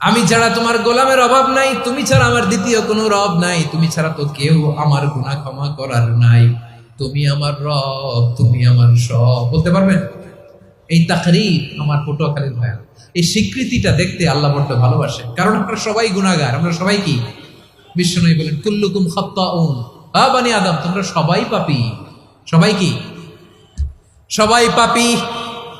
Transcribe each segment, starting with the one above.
আমি ছাড়া তোমার গোলামের অভাব নাই, তুমি ছাড়া আমার দ্বিতীয় কোনো রব নাই, তুমি ছাড়া তো কেউ আমার গুনাহ ক্ষমা করার নাই। তুমি আমার রব, তুমি আমার সব। বলতে পারবেন? এই তাকরির আমার পটুয়াখালীর ভয়া এই স্বীকৃতিটা দেখতে আল্লাহ বড্ড ভালোবাসে কারণ আমরা সবাই গুণাগার আমরা সবাই কি? বিশ্বনবী বলেন, কুল্লুকুম খাত্তাউন। আ বানি আদম, তোমরা সবাই পাপি। সবাই কি? সবাই পাপি।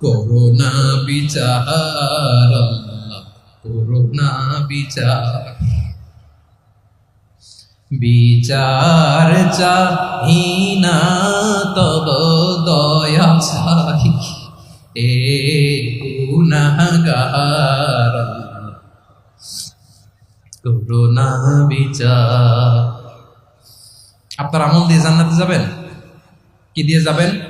করোনা বিচার করোনা বিচার। বিচার চাহি না, তব দয়া চাই এ গুনাহগার করোনা বিচার। আপনার আমল দিয়ে জান্নাতে যাবেন? কি দিয়ে যাবেন?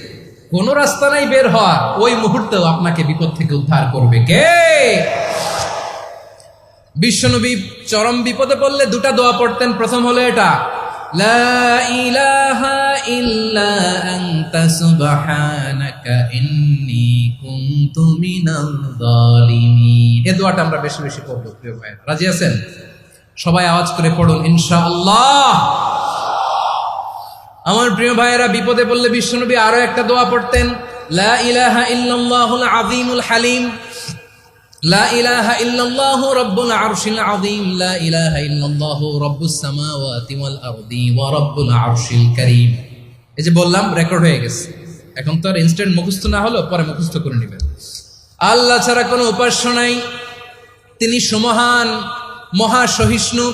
কোন রাস্তা নাই বের হওয়ার ওই মুহূর্তেও আপনাকে বিপদ থেকে উদ্ধার করবে। কে? বিশ্বনবী চরম বিপদে পড়লে দুটা দোয়া পড়তেন। প্রথম হলো এটা আমরা বেশি বেশি পড়ব, প্রিয় ভাই রাজি আছেন? সবাই আওয়াজ করে পড়ুন, ইনশাআল্লাহ। আমার প্রিয় ভাইয়েরা, বিপদে পড়লে বিশ্বনবী আরও একটা দোয়া পড়তেন, লা ইলাহা হালিম। লা ইলাহা আরশিল লা ইলাহা এই যে বললাম রেকর্ড হয়ে গেছে। এখন তো আর না পরে মুখস্থ করে নেবেন। আল্লাহ ছাড়া কোনো উপাস্য নাই। তিনি সুমহান মহা সহিষ্ণু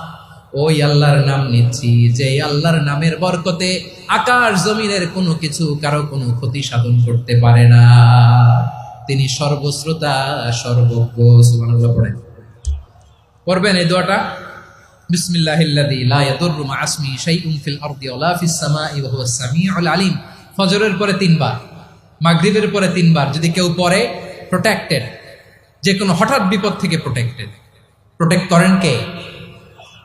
ওই আল্লাহর নাম নিচ্ছি, যে আল্লাহর নামের বরকতে আকাশ জমিনের কোনো কিছু কারও কোনো ক্ষতি সাধন করতে পারে না। তিনি সর্বশ্রোতা, সর্বজ্ঞ পড়েন। পড়বেন এই দোয়াটা? বিসমিল্লাহিল্লাযী লা ইয়াদুররু মা ইসমিহি শাইউন ফিল আরদি ওয়ালা ফিস সামাই ওয়া হুয়াস সামিউল আলিম। ফজরের পরে তিনবার, মাগরিবের পরে তিনবার যদি কেউ প্রোটেক্টেড যে কোনো হঠাৎ বিপদ থেকে প্রোটেক্টেড প্রোটেক্ট করেন কে?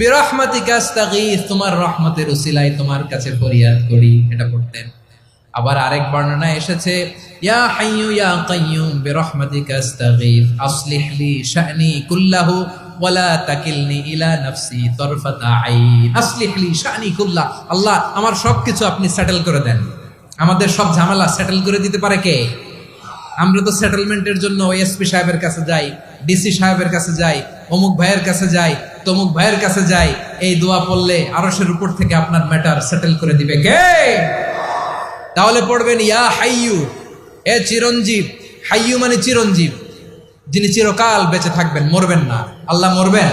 বিরহমাতিকা আস্তাগীথ তোমার রহমতের উসিলায় তোমার কাছে ফরিয়াদ করি, এটা পড়তেন আবার আরেক বর্ণনায় এসেছে, ইয়া হাইয়ু ইয়া কাইয়ুম বিরহমাতিকা আস্তাগীথ আসলিহ লি শা'নি কুল্লাহু, ওয়ালা তাকিলনি ইলা নাফসি তরফাতা আইন, আসলিহ লি শা'নি কুল্লাহ, আল্লাহ, আমার সবকিছু আপনি সেটেল করে দেন। আমাদের সব ঝামেলা সেটেল করে দিতে পারে কে? আমরা তো সেটেলমেন্টের জন্য এসপি সাহেবের কাছে যাই ডিসি সাহেবের কাছে যাই, অমুক ভাইয়ের কাছে যাই তমুক ভাইয়ের কাছে যাই, এই দোয়া পড়লে আরসের উপর থেকে আপনার ম্যাটার সেটেল করে দিবে। কে? তাহলে পড়বেন, ইয়া হাইয়ু, এ চিরঞ্জীব। হাইয়ু মানে চিরঞ্জীব, যিনি চিরকাল বেঁচে থাকবেন, মরবেন না। আল্লাহ মরবেন?